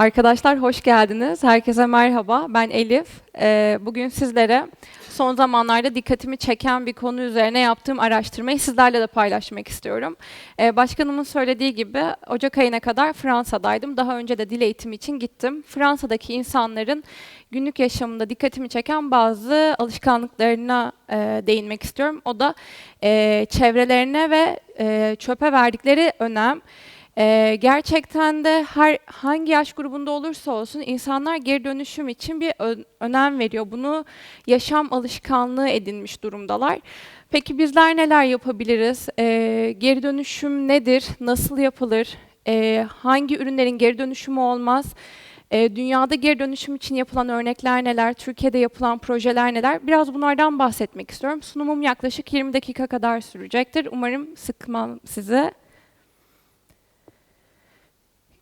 Arkadaşlar hoş geldiniz. Herkese merhaba. Ben Elif. Ee, bugün sizlere son zamanlarda dikkatimi çeken bir konu üzerine yaptığım araştırmayı sizlerle de paylaşmak istiyorum. Ee, başkanımın söylediği gibi Ocak ayına kadar Fransa'daydım. Daha önce de dil eğitimi için gittim. Fransa'daki insanların günlük yaşamında dikkatimi çeken bazı alışkanlıklarına e, değinmek istiyorum. O da e, çevrelerine ve e, çöpe verdikleri önem. Ee, gerçekten de her hangi yaş grubunda olursa olsun insanlar geri dönüşüm için bir önem veriyor. Bunu yaşam alışkanlığı edinmiş durumdalar. Peki bizler neler yapabiliriz? Ee, geri dönüşüm nedir? Nasıl yapılır? Ee, hangi ürünlerin geri dönüşümü olmaz? Ee, dünyada geri dönüşüm için yapılan örnekler neler? Türkiye'de yapılan projeler neler? Biraz bunlardan bahsetmek istiyorum. Sunumum yaklaşık 20 dakika kadar sürecektir. Umarım sıkmam sizi.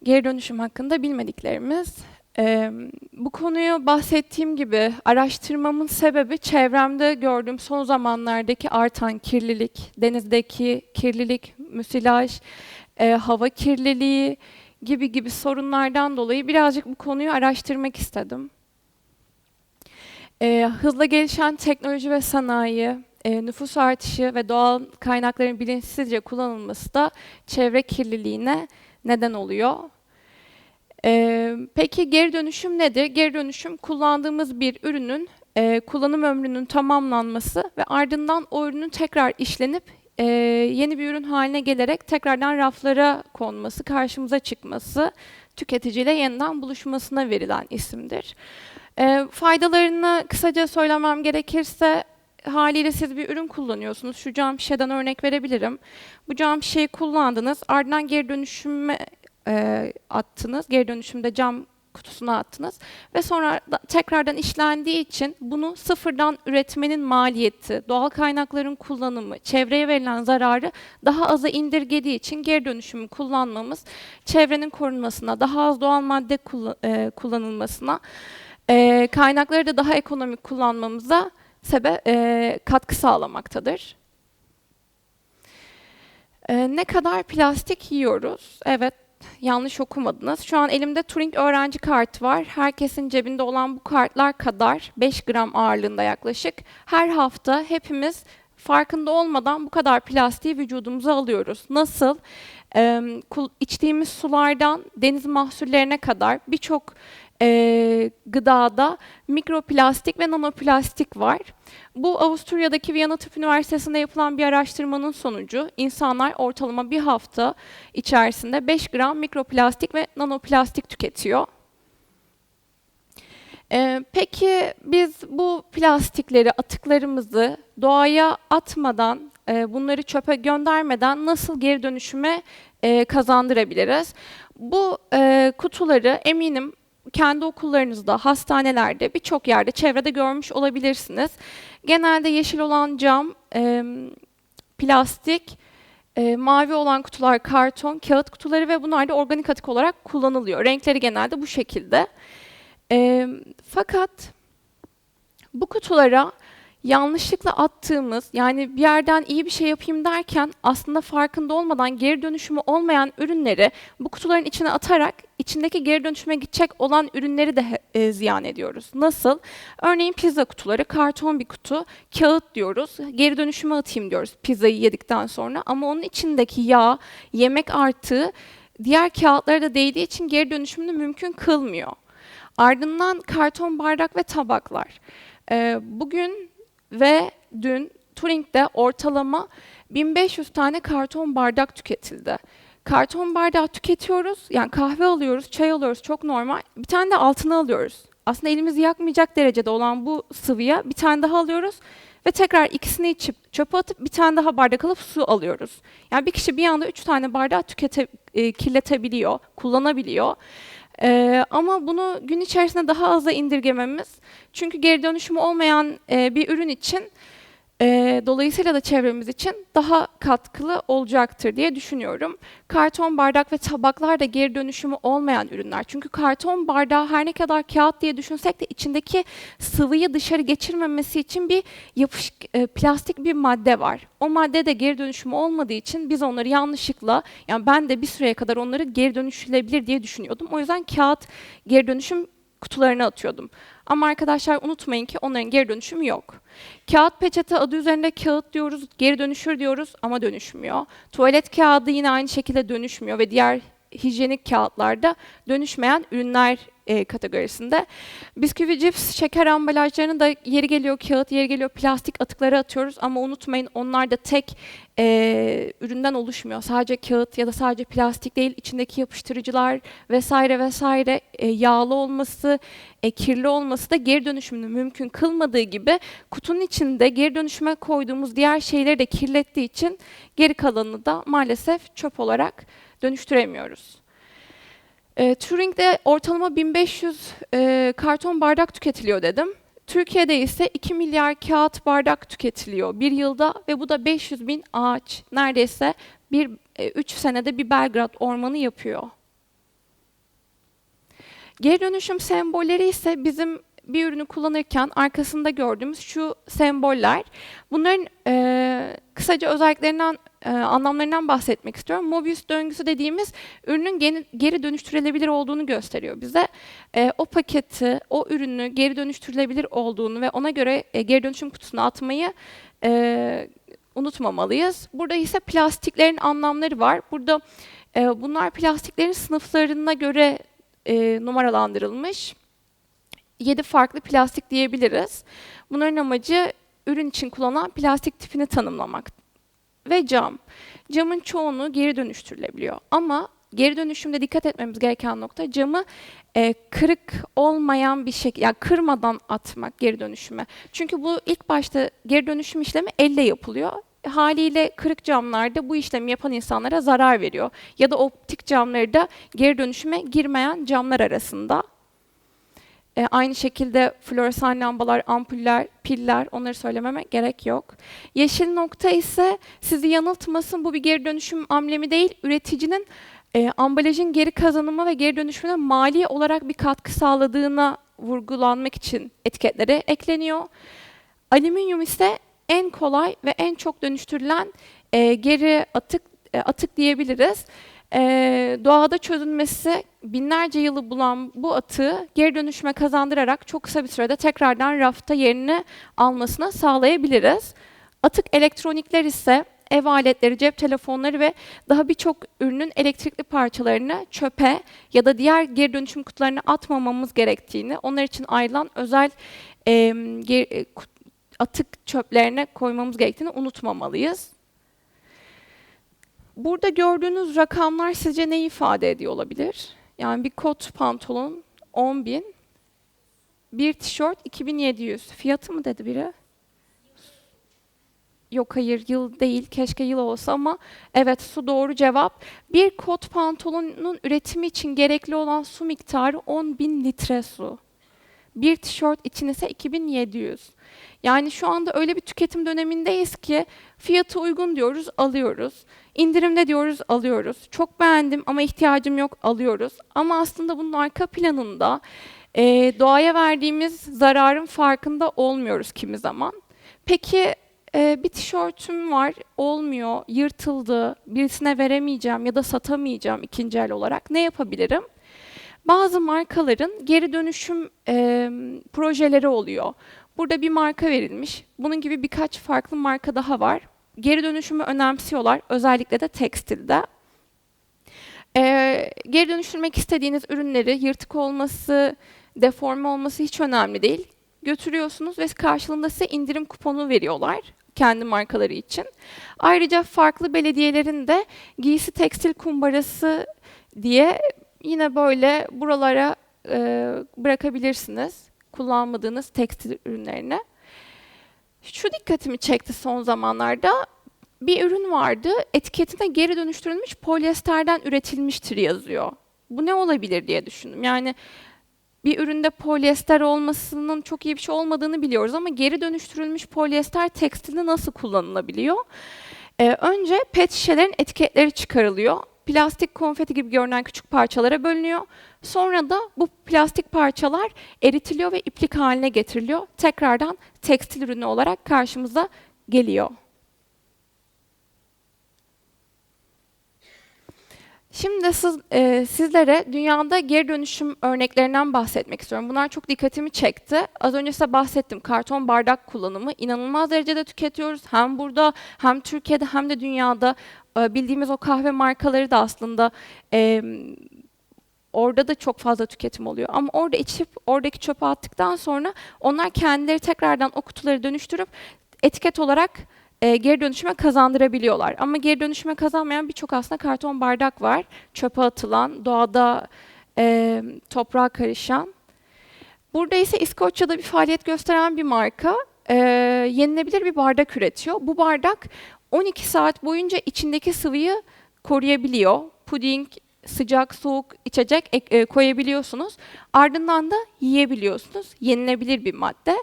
Geri dönüşüm hakkında bilmediklerimiz. Ee, bu konuyu bahsettiğim gibi araştırmamın sebebi çevremde gördüğüm son zamanlardaki artan kirlilik, denizdeki kirlilik, müsilaj, e, hava kirliliği gibi gibi sorunlardan dolayı birazcık bu konuyu araştırmak istedim. Ee, hızla gelişen teknoloji ve sanayi, e, nüfus artışı ve doğal kaynakların bilinçsizce kullanılması da çevre kirliliğine neden oluyor. Ee, peki geri dönüşüm nedir? Geri dönüşüm kullandığımız bir ürünün e, kullanım ömrünün tamamlanması ve ardından o ürünün tekrar işlenip e, yeni bir ürün haline gelerek tekrardan raflara konması, karşımıza çıkması, tüketiciyle yeniden buluşmasına verilen isimdir. E, faydalarını kısaca söylemem gerekirse haliyle siz bir ürün kullanıyorsunuz. Şu cam şişeden örnek verebilirim. Bu cam şişeyi kullandınız. Ardından geri dönüşüme e, attınız. Geri dönüşümde cam kutusuna attınız ve sonra da, tekrardan işlendiği için bunu sıfırdan üretmenin maliyeti, doğal kaynakların kullanımı, çevreye verilen zararı daha aza indirgediği için geri dönüşümü kullanmamız, çevrenin korunmasına, daha az doğal madde kullan, e, kullanılmasına, e, kaynakları da daha ekonomik kullanmamıza sebe e, katkı sağlamaktadır. E, ne kadar plastik yiyoruz? Evet, yanlış okumadınız. Şu an elimde Turing öğrenci kartı var. Herkesin cebinde olan bu kartlar kadar 5 gram ağırlığında yaklaşık. Her hafta hepimiz farkında olmadan bu kadar plastiği vücudumuza alıyoruz. Nasıl? Ee, içtiğimiz sulardan deniz mahsullerine kadar birçok e, gıdada mikroplastik ve nanoplastik var. Bu Avusturya'daki Viyana Tıp Üniversitesi'nde yapılan bir araştırmanın sonucu insanlar ortalama bir hafta içerisinde 5 gram mikroplastik ve nanoplastik tüketiyor. Ee, peki biz bu plastikleri, atıklarımızı doğaya atmadan, e, bunları çöpe göndermeden nasıl geri dönüşüme e, kazandırabiliriz? Bu e, kutuları eminim kendi okullarınızda, hastanelerde, birçok yerde, çevrede görmüş olabilirsiniz. Genelde yeşil olan cam, e, plastik, e, mavi olan kutular karton, kağıt kutuları ve bunlar da organik atık olarak kullanılıyor. Renkleri genelde bu şekilde. E, fakat bu kutulara yanlışlıkla attığımız, yani bir yerden iyi bir şey yapayım derken aslında farkında olmadan geri dönüşümü olmayan ürünleri bu kutuların içine atarak içindeki geri dönüşüme gidecek olan ürünleri de e, ziyan ediyoruz. Nasıl? Örneğin pizza kutuları, karton bir kutu, kağıt diyoruz, geri dönüşüme atayım diyoruz pizzayı yedikten sonra ama onun içindeki yağ, yemek artığı diğer kağıtlara da değdiği için geri dönüşümünü mümkün kılmıyor. Ardından karton bardak ve tabaklar. E, bugün ve dün Turing'de ortalama 1500 tane karton bardak tüketildi. Karton bardağı tüketiyoruz, yani kahve alıyoruz, çay alıyoruz çok normal. Bir tane de altına alıyoruz. Aslında elimizi yakmayacak derecede olan bu sıvıya bir tane daha alıyoruz ve tekrar ikisini içip çöpe atıp bir tane daha bardak alıp su alıyoruz. Yani bir kişi bir anda üç tane bardağı tükete, e, kirletebiliyor, kullanabiliyor. Ee, ama bunu gün içerisinde daha aza indirgememiz, çünkü geri dönüşümü olmayan e, bir ürün için Ee, dolayısıyla da çevremiz için daha katkılı olacaktır diye düşünüyorum. Karton bardak ve tabaklar da geri dönüşümü olmayan ürünler. Çünkü karton bardağı her ne kadar kağıt diye düşünsek de içindeki sıvıyı dışarı geçirmemesi için bir yapışık e, plastik bir madde var. O madde de geri dönüşümü olmadığı için biz onları yanlışlıkla yani ben de bir süreye kadar onları geri dönüşülebilir diye düşünüyordum. O yüzden kağıt geri dönüşüm kutularına atıyordum. Ama arkadaşlar unutmayın ki onların geri dönüşümü yok. Kağıt peçete adı üzerinde kağıt diyoruz, geri dönüşür diyoruz ama dönüşmüyor. Tuvalet kağıdı yine aynı şekilde dönüşmüyor ve diğer hijyenik kağıtlarda dönüşmeyen ürünler e, kategorisinde. Bisküvi, cips, şeker ambalajlarının da yeri geliyor kağıt, yeri geliyor plastik atıkları atıyoruz ama unutmayın onlar da tek e, üründen oluşmuyor. Sadece kağıt ya da sadece plastik değil, içindeki yapıştırıcılar vesaire vesaire e, yağlı olması, e, kirli olması da geri dönüşümünü mümkün kılmadığı gibi kutunun içinde geri dönüşüme koyduğumuz diğer şeyleri de kirlettiği için geri kalanını da maalesef çöp olarak dönüştüremiyoruz. E, Turing'de ortalama 1500 e, karton bardak tüketiliyor dedim. Türkiye'de ise 2 milyar kağıt bardak tüketiliyor bir yılda ve bu da 500 bin ağaç. Neredeyse bir 3 senede bir Belgrad ormanı yapıyor. Geri dönüşüm sembolleri ise bizim bir ürünü kullanırken arkasında gördüğümüz şu semboller. Bunların e, kısaca özelliklerinden, e, anlamlarından bahsetmek istiyorum. Mobius döngüsü dediğimiz ürünün geri, geri dönüştürülebilir olduğunu gösteriyor bize. E, o paketi, o ürünü geri dönüştürülebilir olduğunu ve ona göre e, geri dönüşüm kutusuna atmayı e, unutmamalıyız. Burada ise plastiklerin anlamları var. Burada e, bunlar plastiklerin sınıflarına göre e, numaralandırılmış. 7 farklı plastik diyebiliriz. Bunların amacı ürün için kullanılan plastik tipini tanımlamak. Ve cam. Camın çoğunu geri dönüştürülebiliyor. Ama geri dönüşümde dikkat etmemiz gereken nokta camı e, kırık olmayan bir şekilde, yani kırmadan atmak geri dönüşüme. Çünkü bu ilk başta geri dönüşüm işlemi elle yapılıyor. Haliyle kırık camlarda bu işlemi yapan insanlara zarar veriyor. Ya da optik camları da geri dönüşüme girmeyen camlar arasında. E, aynı şekilde floresan lambalar, ampuller, piller onları söylememe gerek yok. Yeşil nokta ise sizi yanıltmasın bu bir geri dönüşüm amblemi değil. Üreticinin e, ambalajın geri kazanımı ve geri dönüşümüne mali olarak bir katkı sağladığına vurgulanmak için etiketlere ekleniyor. Alüminyum ise en kolay ve en çok dönüştürülen e, geri atık e, atık diyebiliriz. E, doğada çözülmesi binlerce yılı bulan bu atığı geri dönüşüme kazandırarak çok kısa bir sürede tekrardan rafta yerini almasına sağlayabiliriz. Atık elektronikler ise ev aletleri, cep telefonları ve daha birçok ürünün elektrikli parçalarını çöpe ya da diğer geri dönüşüm kutularına atmamamız gerektiğini, onlar için ayrılan özel e, atık çöplerine koymamız gerektiğini unutmamalıyız. Burada gördüğünüz rakamlar sizce ne ifade ediyor olabilir? Yani bir kot pantolon 10 bin, bir tişört 2700. Fiyatı mı dedi biri? Yok hayır yıl değil keşke yıl olsa ama evet su doğru cevap. Bir kot pantolonun üretimi için gerekli olan su miktarı 10 bin litre su. Bir tişört için ise 2700. Yani şu anda öyle bir tüketim dönemindeyiz ki fiyatı uygun diyoruz, alıyoruz. İndirimde diyoruz, alıyoruz. Çok beğendim ama ihtiyacım yok, alıyoruz. Ama aslında bunun arka planında e, doğaya verdiğimiz zararın farkında olmuyoruz kimi zaman. Peki e, bir tişörtüm var, olmuyor, yırtıldı, birisine veremeyeceğim ya da satamayacağım ikinci el olarak. Ne yapabilirim? Bazı markaların geri dönüşüm e, projeleri oluyor. Burada bir marka verilmiş. Bunun gibi birkaç farklı marka daha var. Geri dönüşümü önemsiyorlar, özellikle de tekstilde. Ee, geri dönüştürmek istediğiniz ürünleri yırtık olması, deforme olması hiç önemli değil. Götürüyorsunuz ve karşılığında size indirim kuponu veriyorlar kendi markaları için. Ayrıca farklı belediyelerin de giysi tekstil kumbarası diye yine böyle buralara e, bırakabilirsiniz kullanmadığınız tekstil ürünlerini. Şu dikkatimi çekti son zamanlarda. Bir ürün vardı, etiketine geri dönüştürülmüş polyesterden üretilmiştir yazıyor. Bu ne olabilir diye düşündüm. Yani bir üründe polyester olmasının çok iyi bir şey olmadığını biliyoruz ama geri dönüştürülmüş polyester tekstilde nasıl kullanılabiliyor? Ee, önce pet şişelerin etiketleri çıkarılıyor. Plastik konfeti gibi görünen küçük parçalara bölünüyor. Sonra da bu plastik parçalar eritiliyor ve iplik haline getiriliyor. Tekrardan tekstil ürünü olarak karşımıza geliyor. Şimdi siz, e, sizlere dünyada geri dönüşüm örneklerinden bahsetmek istiyorum. Bunlar çok dikkatimi çekti. Az önce size bahsettim. Karton bardak kullanımı inanılmaz derecede tüketiyoruz. Hem burada hem Türkiye'de hem de dünyada e, bildiğimiz o kahve markaları da aslında e, orada da çok fazla tüketim oluyor. Ama orada içip oradaki çöpe attıktan sonra onlar kendileri tekrardan o kutuları dönüştürüp etiket olarak e, geri dönüşüme kazandırabiliyorlar. Ama geri dönüşüme kazanmayan birçok aslında karton bardak var. Çöpe atılan, doğada e, toprağa karışan. Burada ise İskoçya'da bir faaliyet gösteren bir marka e, yenilebilir bir bardak üretiyor. Bu bardak 12 saat boyunca içindeki sıvıyı koruyabiliyor. Puding, sıcak, soğuk içecek ek- e, koyabiliyorsunuz. Ardından da yiyebiliyorsunuz. Yenilebilir bir madde.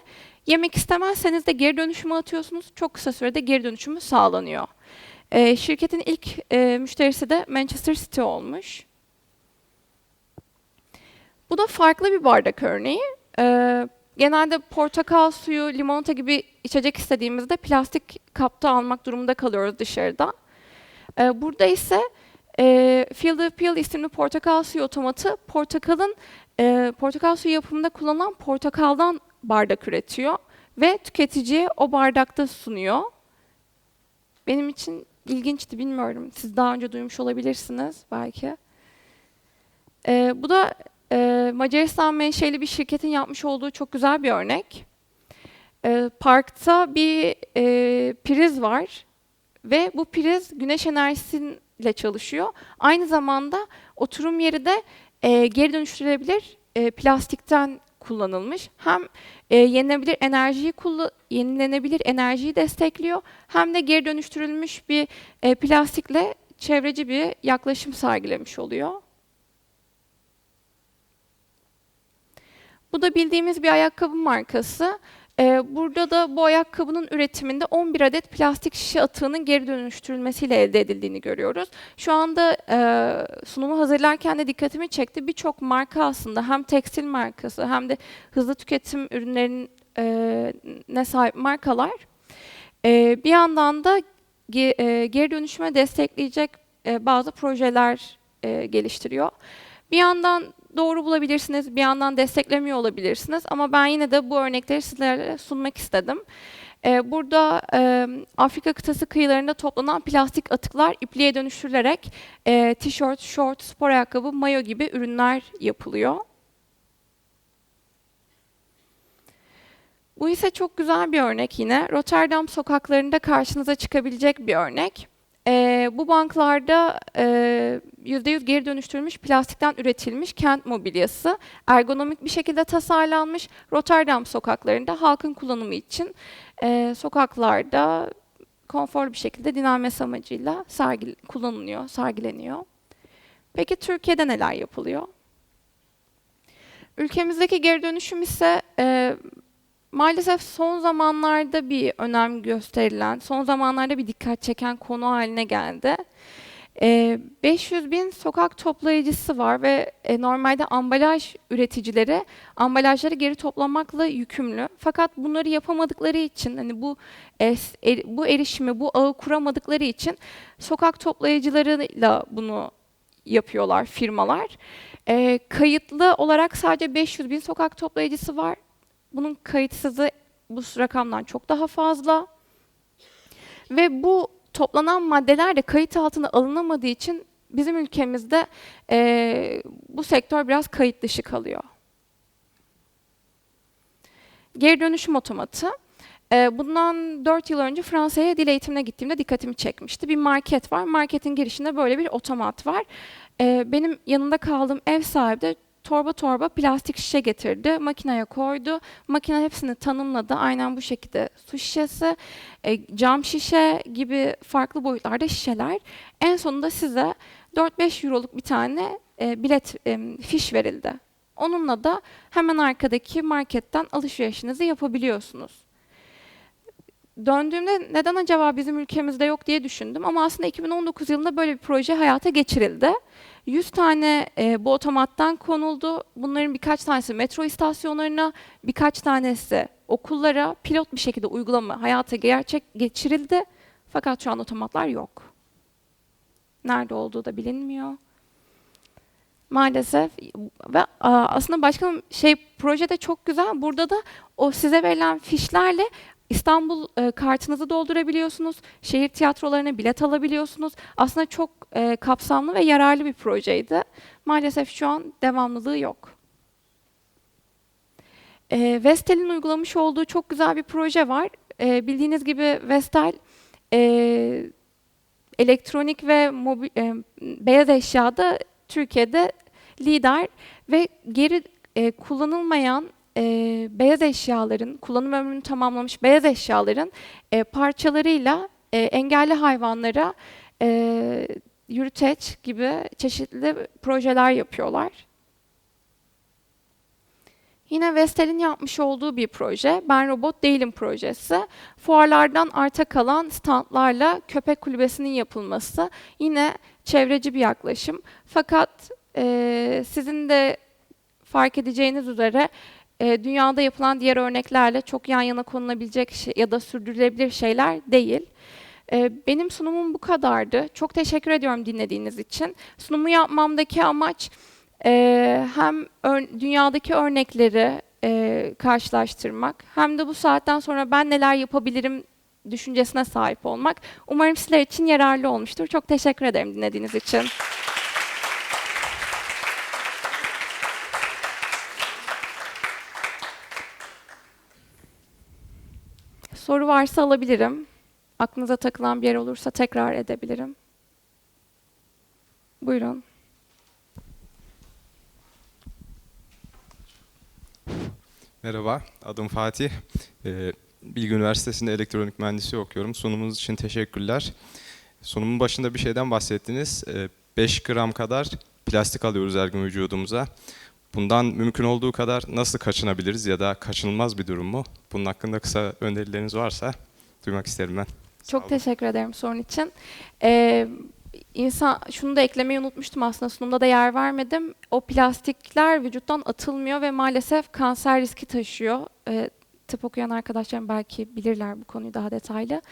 Yemek istemezseniz de geri dönüşüme atıyorsunuz. Çok kısa sürede geri dönüşümü sağlanıyor. E, şirketin ilk e, müşterisi de Manchester City olmuş. Bu da farklı bir bardak örneği. E, genelde portakal suyu, limonata gibi içecek istediğimizde plastik kapta almak durumunda kalıyoruz dışarıda. E, burada ise e, Feel the Peel isimli portakal suyu otomatı portakalın e, portakal suyu yapımında kullanılan portakaldan bardak üretiyor ve tüketiciye o bardakta sunuyor. Benim için ilginçti, bilmiyorum. Siz daha önce duymuş olabilirsiniz belki. Ee, bu da e, Macaristan menşeli bir şirketin yapmış olduğu çok güzel bir örnek. Ee, parkta bir e, priz var ve bu priz güneş enerjisiyle çalışıyor. Aynı zamanda oturum yeri de e, geri dönüştürülebilir e, plastikten kullanılmış. Hem e, yenilenebilir enerjiyi yenilenebilir enerjiyi destekliyor hem de geri dönüştürülmüş bir e, plastikle çevreci bir yaklaşım sergilemiş oluyor. Bu da bildiğimiz bir ayakkabı markası. Ee, burada da bu ayakkabının üretiminde 11 adet plastik şişe atığının geri dönüştürülmesiyle elde edildiğini görüyoruz. Şu anda e, sunumu hazırlarken de dikkatimi çekti. Birçok marka aslında hem tekstil markası hem de hızlı tüketim ürünlerine sahip markalar. E, bir yandan da e, geri dönüşüme destekleyecek bazı projeler geliştiriyor. Bir yandan doğru bulabilirsiniz, bir yandan desteklemiyor olabilirsiniz ama ben yine de bu örnekleri sizlere sunmak istedim. Ee, burada Afrika kıtası kıyılarında toplanan plastik atıklar ipliğe dönüştürülerek e, tişört, şort, spor ayakkabı, mayo gibi ürünler yapılıyor. Bu ise çok güzel bir örnek yine. Rotterdam sokaklarında karşınıza çıkabilecek bir örnek. Ee, bu banklarda e, %100 geri dönüştürülmüş plastikten üretilmiş kent mobilyası ergonomik bir şekilde tasarlanmış Rotterdam sokaklarında halkın kullanımı için e, sokaklarda konforlu bir şekilde dinlenmesi amacıyla sergi, kullanılıyor, sergileniyor. Peki Türkiye'de neler yapılıyor? Ülkemizdeki geri dönüşüm ise e, maalesef son zamanlarda bir önem gösterilen, son zamanlarda bir dikkat çeken konu haline geldi. E, 500 bin sokak toplayıcısı var ve e, normalde ambalaj üreticileri ambalajları geri toplamakla yükümlü. Fakat bunları yapamadıkları için, hani bu e, bu erişimi, bu ağı kuramadıkları için sokak toplayıcılarıyla bunu yapıyorlar firmalar. E, kayıtlı olarak sadece 500 bin sokak toplayıcısı var. Bunun kayıtsızı bu rakamdan çok daha fazla. Ve bu toplanan maddeler de kayıt altına alınamadığı için bizim ülkemizde e, bu sektör biraz kayıt dışı kalıyor. Geri dönüşüm otomatı. E, bundan 4 yıl önce Fransa'ya dil eğitimine gittiğimde dikkatimi çekmişti. Bir market var. Marketin girişinde böyle bir otomat var. E, benim yanında kaldığım ev sahibi de torba torba plastik şişe getirdi. Makineye koydu. Makine hepsini tanımladı. Aynen bu şekilde su şişesi, e, cam şişe gibi farklı boyutlarda şişeler. En sonunda size 4-5 euroluk bir tane e, bilet, e, fiş verildi. Onunla da hemen arkadaki marketten alışverişinizi yapabiliyorsunuz. Döndüğümde neden acaba bizim ülkemizde yok diye düşündüm ama aslında 2019 yılında böyle bir proje hayata geçirildi. 100 tane e, bu otomattan konuldu. Bunların birkaç tanesi metro istasyonlarına, birkaç tanesi okullara pilot bir şekilde uygulama hayata gerçek geçirildi. Fakat şu an otomatlar yok. Nerede olduğu da bilinmiyor. Maalesef ve aslında başkanım şey projede çok güzel. Burada da o size verilen fişlerle İstanbul e, kartınızı doldurabiliyorsunuz. Şehir tiyatrolarına bilet alabiliyorsunuz. Aslında çok e, kapsamlı ve yararlı bir projeydi. Maalesef şu an devamlılığı yok. E, Vestel'in uygulamış olduğu çok güzel bir proje var. E, bildiğiniz gibi Vestel e, elektronik ve mobil, e, beyaz eşyada Türkiye'de lider ve geri e, kullanılmayan e, beyaz eşyaların, kullanım ömrünü tamamlamış beyaz eşyaların e, parçalarıyla e, engelli hayvanlara e, yürüteç gibi çeşitli projeler yapıyorlar. Yine Vestel'in yapmış olduğu bir proje, Ben Robot Değilim projesi. Fuarlardan arta kalan standlarla köpek kulübesinin yapılması. Yine çevreci bir yaklaşım. Fakat e, sizin de fark edeceğiniz üzere e, dünyada yapılan diğer örneklerle çok yan yana konulabilecek şey, ya da sürdürülebilir şeyler değil. E, benim sunumum bu kadardı. Çok teşekkür ediyorum dinlediğiniz için. Sunumu yapmamdaki amaç e, hem dünyadaki örnekleri e, karşılaştırmak hem de bu saatten sonra ben neler yapabilirim düşüncesine sahip olmak. Umarım sizler için yararlı olmuştur. Çok teşekkür ederim dinlediğiniz için. Soru varsa alabilirim. Aklınıza takılan bir yer olursa tekrar edebilirim. Buyurun. Merhaba, adım Fatih. Ee, Bilgi Üniversitesi'nde elektronik mühendisliği okuyorum. Sunumunuz için teşekkürler. Sunumun başında bir şeyden bahsettiniz. Ee, 5 gram kadar plastik alıyoruz her gün vücudumuza. Bundan mümkün olduğu kadar nasıl kaçınabiliriz ya da kaçınılmaz bir durum mu? Bunun hakkında kısa önerileriniz varsa duymak isterim ben. Çok teşekkür ederim sorun için. Ee, insan şunu da eklemeyi unutmuştum aslında sunumda da yer vermedim. O plastikler vücuttan atılmıyor ve maalesef kanser riski taşıyor. Ee, tıp okuyan arkadaşlarım belki bilirler bu konuyu daha detaylı.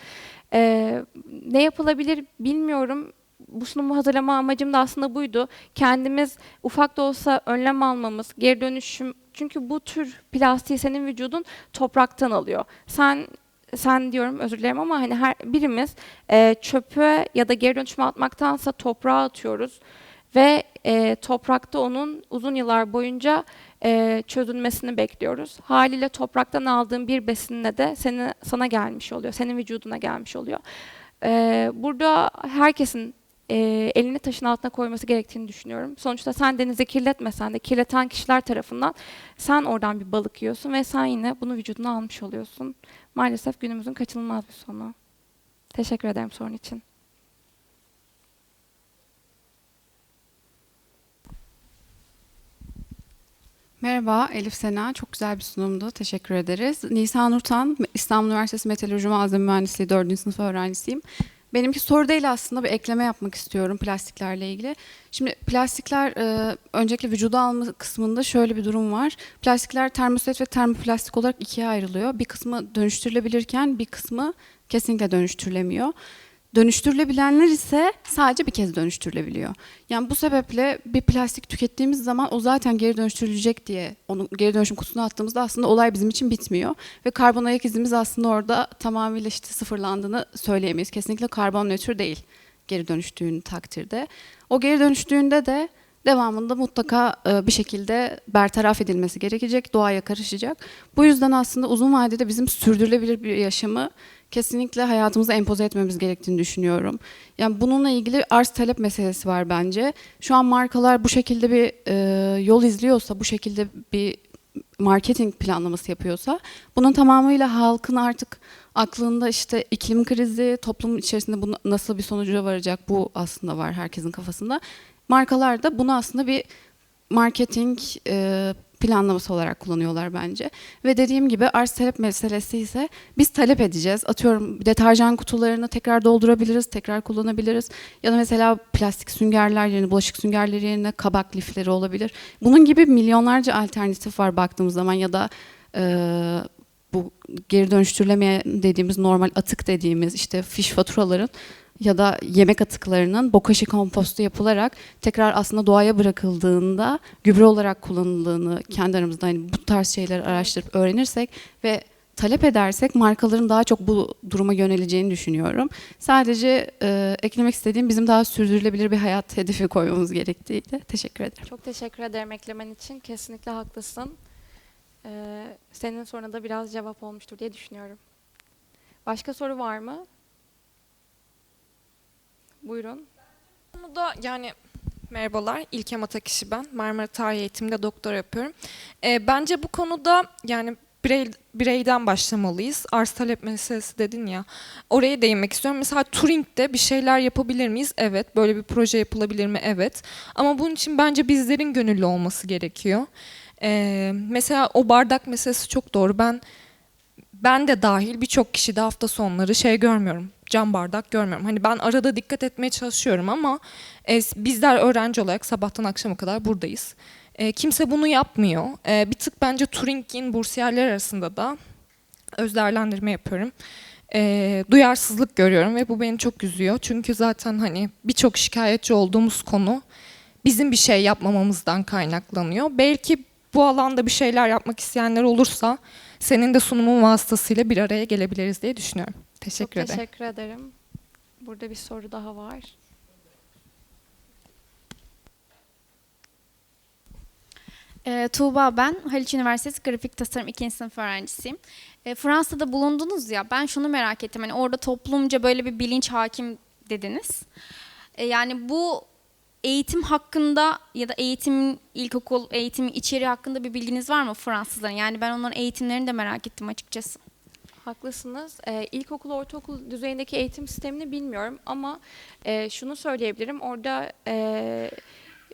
Ee, ne yapılabilir bilmiyorum. Bu sunumu hazırlama amacım da aslında buydu. Kendimiz ufak da olsa önlem almamız, geri dönüşüm. Çünkü bu tür plastiği senin vücudun topraktan alıyor. Sen sen diyorum özür dilerim ama hani her birimiz e, çöpe ya da geri dönüşüme atmaktansa toprağa atıyoruz ve e, toprakta onun uzun yıllar boyunca e, çözülmesini bekliyoruz. Haliyle topraktan aldığın bir besinle de seni sana gelmiş oluyor, senin vücuduna gelmiş oluyor. E, burada herkesin e, elini taşın altına koyması gerektiğini düşünüyorum. Sonuçta sen denizi kirletmesen de kirleten kişiler tarafından sen oradan bir balık yiyorsun ve sen yine bunu vücuduna almış oluyorsun. Maalesef günümüzün kaçınılmaz bir sonu. Teşekkür ederim sorun için. Merhaba, Elif Sena. Çok güzel bir sunumdu. Teşekkür ederiz. Nisan Nurtan, İstanbul Üniversitesi Meteoroloji Malzeme Mühendisliği 4. sınıf öğrencisiyim. Benimki soru değil aslında bir ekleme yapmak istiyorum plastiklerle ilgili. Şimdi plastikler e, öncelikle vücuda alma kısmında şöyle bir durum var. Plastikler termoset ve termoplastik olarak ikiye ayrılıyor. Bir kısmı dönüştürülebilirken bir kısmı kesinlikle dönüştürülemiyor. Dönüştürülebilenler ise sadece bir kez dönüştürülebiliyor. Yani bu sebeple bir plastik tükettiğimiz zaman o zaten geri dönüştürülecek diye onu geri dönüşüm kutusuna attığımızda aslında olay bizim için bitmiyor. Ve karbon ayak izimiz aslında orada tamamıyla işte sıfırlandığını söyleyemeyiz. Kesinlikle karbon nötr değil geri dönüştüğün takdirde. O geri dönüştüğünde de devamında mutlaka e, bir şekilde bertaraf edilmesi gerekecek, doğaya karışacak. Bu yüzden aslında uzun vadede bizim sürdürülebilir bir yaşamı kesinlikle hayatımıza empoze etmemiz gerektiğini düşünüyorum. Yani bununla ilgili arz talep meselesi var bence. Şu an markalar bu şekilde bir e, yol izliyorsa, bu şekilde bir marketing planlaması yapıyorsa bunun tamamıyla halkın artık aklında işte iklim krizi, toplum içerisinde bu nasıl bir sonuca varacak bu aslında var herkesin kafasında. Markalar da bunu aslında bir marketing e, planlaması olarak kullanıyorlar bence. Ve dediğim gibi arz talep meselesi ise biz talep edeceğiz. Atıyorum deterjan kutularını tekrar doldurabiliriz, tekrar kullanabiliriz. Ya da mesela plastik süngerler yerine, bulaşık süngerleri yerine kabak lifleri olabilir. Bunun gibi milyonlarca alternatif var baktığımız zaman ya da e, bu geri dönüştürülemeyen dediğimiz normal atık dediğimiz işte fiş faturaların ya da yemek atıklarının bokashi kompostu yapılarak tekrar aslında doğaya bırakıldığında gübre olarak kullanıldığını kendi aramızda hani bu tarz şeyleri araştırıp öğrenirsek ve talep edersek markaların daha çok bu duruma yöneleceğini düşünüyorum. Sadece e, eklemek istediğim bizim daha sürdürülebilir bir hayat hedefi koymamız gerektiğiydi. Teşekkür ederim. Çok teşekkür ederim eklemen için. Kesinlikle haklısın. Ee, senin soruna da biraz cevap olmuştur diye düşünüyorum. Başka soru var mı? Buyurun. konuda yani merhabalar İlkem Atakişi ben. Marmara Tarih Eğitiminde doktora yapıyorum. Ee, bence bu konuda yani birey, bireyden başlamalıyız. Arz talep meselesi dedin ya. Oraya değinmek istiyorum. Mesela Turing'de bir şeyler yapabilir miyiz? Evet. Böyle bir proje yapılabilir mi? Evet. Ama bunun için bence bizlerin gönüllü olması gerekiyor. Ee, mesela o bardak meselesi çok doğru. Ben ben de dahil birçok kişi de hafta sonları şey görmüyorum. Cam bardak görmüyorum. Hani ben arada dikkat etmeye çalışıyorum ama e, bizler öğrenci olarak sabahtan akşama kadar buradayız. E, kimse bunu yapmıyor. E, bir tık bence Turing'in bursiyerler arasında da öz değerlendirme yapıyorum. E, duyarsızlık görüyorum ve bu beni çok üzüyor. Çünkü zaten hani birçok şikayetçi olduğumuz konu bizim bir şey yapmamamızdan kaynaklanıyor. Belki bu alanda bir şeyler yapmak isteyenler olursa senin de sunumun vasıtasıyla bir araya gelebiliriz diye düşünüyorum. Teşekkür Çok ederim. teşekkür ederim. Burada bir soru daha var. Ee, Tuğba ben, Haliç Üniversitesi Grafik Tasarım 2. sınıf öğrencisiyim. Ee, Fransa'da bulundunuz ya, ben şunu merak ettim. Hani orada toplumca böyle bir bilinç hakim dediniz. Ee, yani bu eğitim hakkında ya da eğitim, ilkokul eğitimi içeriği hakkında bir bilginiz var mı Fransızların? Yani ben onların eğitimlerini de merak ettim açıkçası. Haklısınız. Ee, ilkokul, ortaokul düzeyindeki eğitim sistemini bilmiyorum ama e, şunu söyleyebilirim. Orada e,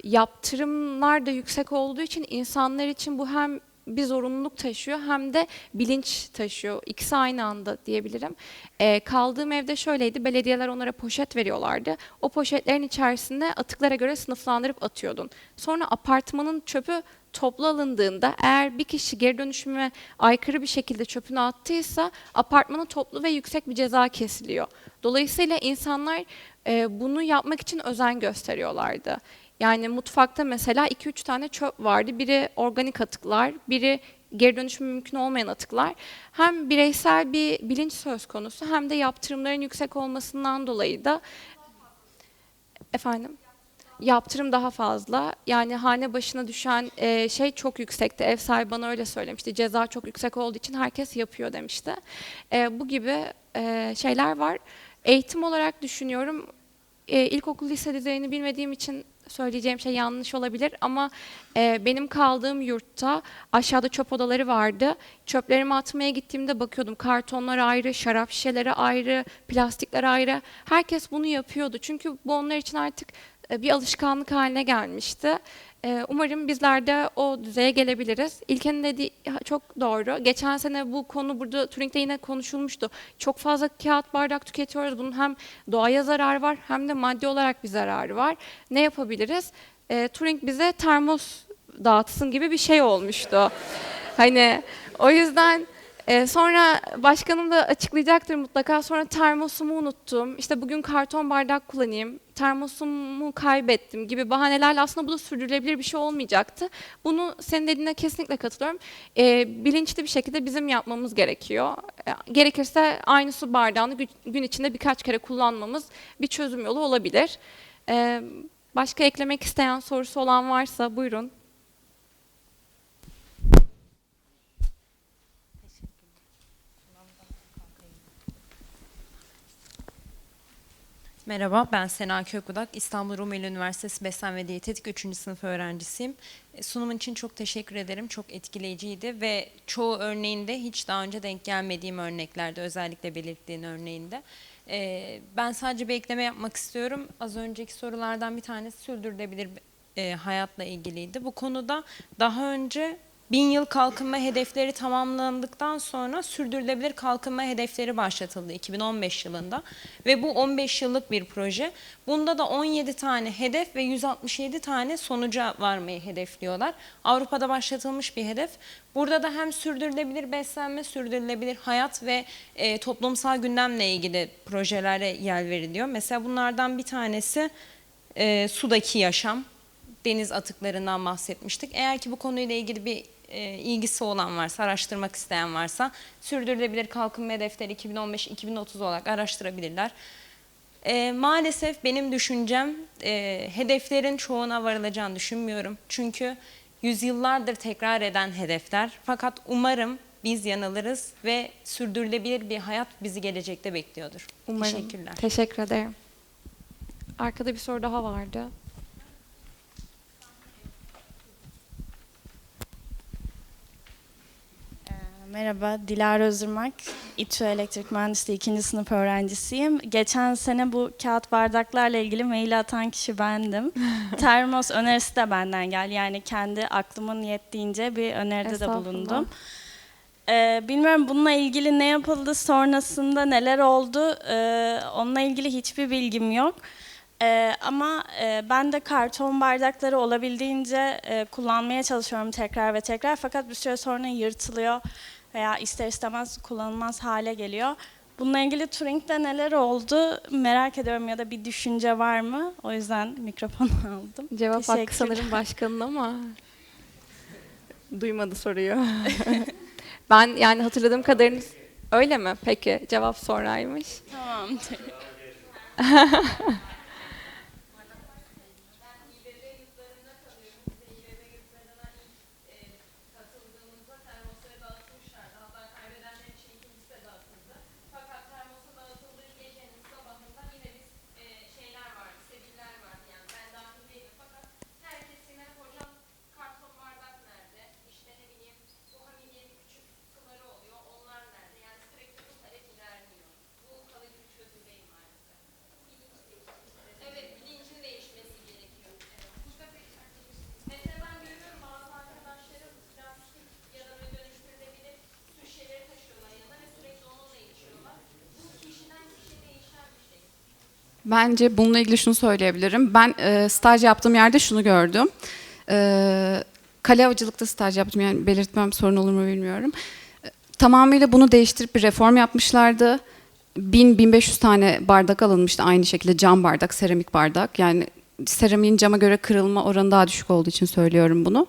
yaptırımlar da yüksek olduğu için insanlar için bu hem bir zorunluluk taşıyor hem de bilinç taşıyor. İkisi aynı anda diyebilirim. Ee, kaldığım evde şöyleydi. Belediyeler onlara poşet veriyorlardı. O poşetlerin içerisinde atıklara göre sınıflandırıp atıyordun. Sonra apartmanın çöpü toplu alındığında eğer bir kişi geri dönüşüme aykırı bir şekilde çöpünü attıysa apartmana toplu ve yüksek bir ceza kesiliyor. Dolayısıyla insanlar e, bunu yapmak için özen gösteriyorlardı. Yani mutfakta mesela 2-3 tane çöp vardı. Biri organik atıklar, biri geri dönüşümü mümkün olmayan atıklar. Hem bireysel bir bilinç söz konusu hem de yaptırımların yüksek olmasından dolayı da efendim yaptırım daha fazla. Yani hane başına düşen e, şey çok yüksekti. Ev sahibi bana öyle söylemişti. Ceza çok yüksek olduğu için herkes yapıyor demişti. E, bu gibi e, şeyler var. Eğitim olarak düşünüyorum. E, ilkokul lise düzeyini bilmediğim için söyleyeceğim şey yanlış olabilir ama e, benim kaldığım yurtta aşağıda çöp odaları vardı. Çöplerimi atmaya gittiğimde bakıyordum kartonlar ayrı, şarap şişeleri ayrı, plastikler ayrı. Herkes bunu yapıyordu. Çünkü bu onlar için artık e, bir alışkanlık haline gelmişti. E, Umarım bizler de o düzeye gelebiliriz. İlkenin dediği çok doğru. Geçen sene bu konu burada Turing'de yine konuşulmuştu. Çok fazla kağıt bardak tüketiyoruz. Bunun hem doğaya zarar var hem de maddi olarak bir zararı var. Ne yapabiliriz? E, Turing bize termos dağıtsın gibi bir şey olmuştu. Hani o yüzden e, sonra başkanım da açıklayacaktır mutlaka. Sonra termosumu unuttum. İşte bugün karton bardak kullanayım. Termosumu kaybettim gibi bahanelerle aslında bu da sürdürülebilir bir şey olmayacaktı. Bunu senin dediğine kesinlikle katılıyorum. E, bilinçli bir şekilde bizim yapmamız gerekiyor. E, gerekirse aynı su bardağını gün, içinde birkaç kere kullanmamız bir çözüm yolu olabilir. E, başka eklemek isteyen sorusu olan varsa buyurun. Merhaba, ben Sena Kökudak. İstanbul Rumeli Üniversitesi Beslen ve Diyetetik 3. sınıf öğrencisiyim. E, Sunumun için çok teşekkür ederim. Çok etkileyiciydi ve çoğu örneğinde hiç daha önce denk gelmediğim örneklerde, özellikle belirttiğin örneğinde. E, Ben sadece bir ekleme yapmak istiyorum. Az önceki sorulardan bir tanesi sürdürülebilir e, hayatla ilgiliydi. Bu konuda daha önce bin yıl kalkınma hedefleri tamamlandıktan sonra sürdürülebilir kalkınma hedefleri başlatıldı 2015 yılında ve bu 15 yıllık bir proje. Bunda da 17 tane hedef ve 167 tane sonuca varmayı hedefliyorlar. Avrupa'da başlatılmış bir hedef. Burada da hem sürdürülebilir beslenme, sürdürülebilir hayat ve e, toplumsal gündemle ilgili projelere yer veriliyor. Mesela bunlardan bir tanesi e, sudaki yaşam, deniz atıklarından bahsetmiştik. Eğer ki bu konuyla ilgili bir e, ilgisi olan varsa, araştırmak isteyen varsa sürdürülebilir kalkınma hedefleri 2015-2030 olarak araştırabilirler. E, maalesef benim düşüncem e, hedeflerin çoğuna varılacağını düşünmüyorum. Çünkü yüzyıllardır tekrar eden hedefler. Fakat umarım biz yanılırız ve sürdürülebilir bir hayat bizi gelecekte bekliyordur. Umarım. Teşekkürler. Teşekkür ederim. Arkada bir soru daha vardı. Merhaba, Dilara Özürmak. İTÜ Elektrik Mühendisliği 2. sınıf öğrencisiyim. Geçen sene bu kağıt bardaklarla ilgili mail atan kişi bendim. Termos önerisi de benden geldi. Yani kendi aklımın yettiğince bir öneride de bulundum. Ee, bilmiyorum bununla ilgili ne yapıldı, sonrasında neler oldu, ee, onunla ilgili hiçbir bilgim yok. Ee, ama e, ben de karton bardakları olabildiğince e, kullanmaya çalışıyorum tekrar ve tekrar. Fakat bir süre sonra yırtılıyor veya ister istemez kullanılmaz hale geliyor. Bununla ilgili Turing'de neler oldu merak ediyorum ya da bir düşünce var mı? O yüzden mikrofonu aldım. Cevap hakkı sanırım başkanın ama duymadı soruyu. ben yani hatırladığım kadarıyla öyle mi? Peki cevap sonraymış. Tamamdır. Bence bununla ilgili şunu söyleyebilirim. Ben e, staj yaptığım yerde şunu gördüm. E, kale avcılıkta staj yaptım yani belirtmem sorun olur mu bilmiyorum. E, tamamıyla bunu değiştirip bir reform yapmışlardı. 1000-1500 tane bardak alınmıştı aynı şekilde cam bardak, seramik bardak. Yani seramiğin cama göre kırılma oranı daha düşük olduğu için söylüyorum bunu.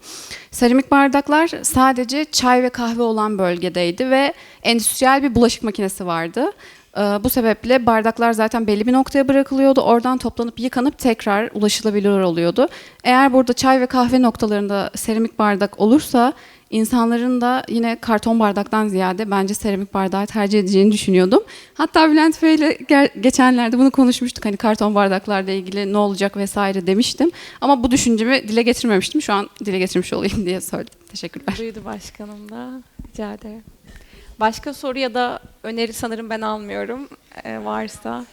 Seramik bardaklar sadece çay ve kahve olan bölgedeydi ve endüstriyel bir bulaşık makinesi vardı. Ee, Bu sebeple bardaklar zaten belli bir noktaya bırakılıyordu. Oradan toplanıp yıkanıp tekrar ulaşılabilir oluyordu. Eğer burada çay ve kahve noktalarında seramik bardak olursa insanların da yine karton bardaktan ziyade bence seramik bardağı tercih edeceğini düşünüyordum. Hatta Bülent Bey ile geçenlerde bunu konuşmuştuk. Hani karton bardaklarla ilgili ne olacak vesaire demiştim. Ama bu düşüncemi dile getirmemiştim. Şu an dile getirmiş olayım diye söyledim. Teşekkürler. Duydu başkanım da. Rica ederim. Başka soru ya da öneri sanırım ben almıyorum. Ee, varsa.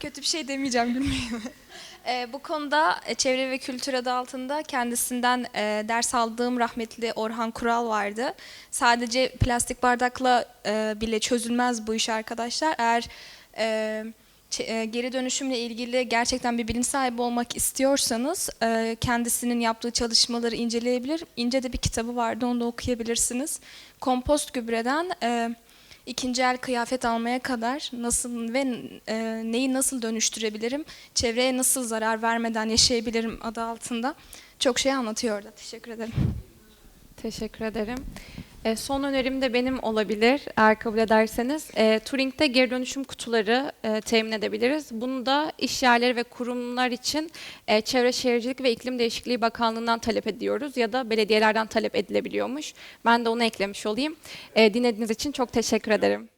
Kötü bir şey demeyeceğim gülmeyin. Ee, bu konuda e, çevre ve kültür adı altında kendisinden e, ders aldığım rahmetli Orhan Kural vardı. Sadece plastik bardakla e, bile çözülmez bu iş arkadaşlar. Eğer e, e, geri dönüşümle ilgili gerçekten bir bilinç sahibi olmak istiyorsanız e, kendisinin yaptığı çalışmaları inceleyebilir. İnce de bir kitabı vardı onu da okuyabilirsiniz. Kompost gübreden e, ikinci el kıyafet almaya kadar nasıl ve e, neyi nasıl dönüştürebilirim, çevreye nasıl zarar vermeden yaşayabilirim adı altında çok şey anlatıyor orada. Teşekkür ederim. Teşekkür ederim. E, son önerim de benim olabilir eğer kabul ederseniz. E, Turing'de geri dönüşüm kutuları e, temin edebiliriz. Bunu da iş yerleri ve kurumlar için e, Çevre Şehircilik ve İklim Değişikliği Bakanlığı'ndan talep ediyoruz ya da belediyelerden talep edilebiliyormuş. Ben de onu eklemiş olayım. E, dinlediğiniz için çok teşekkür ederim.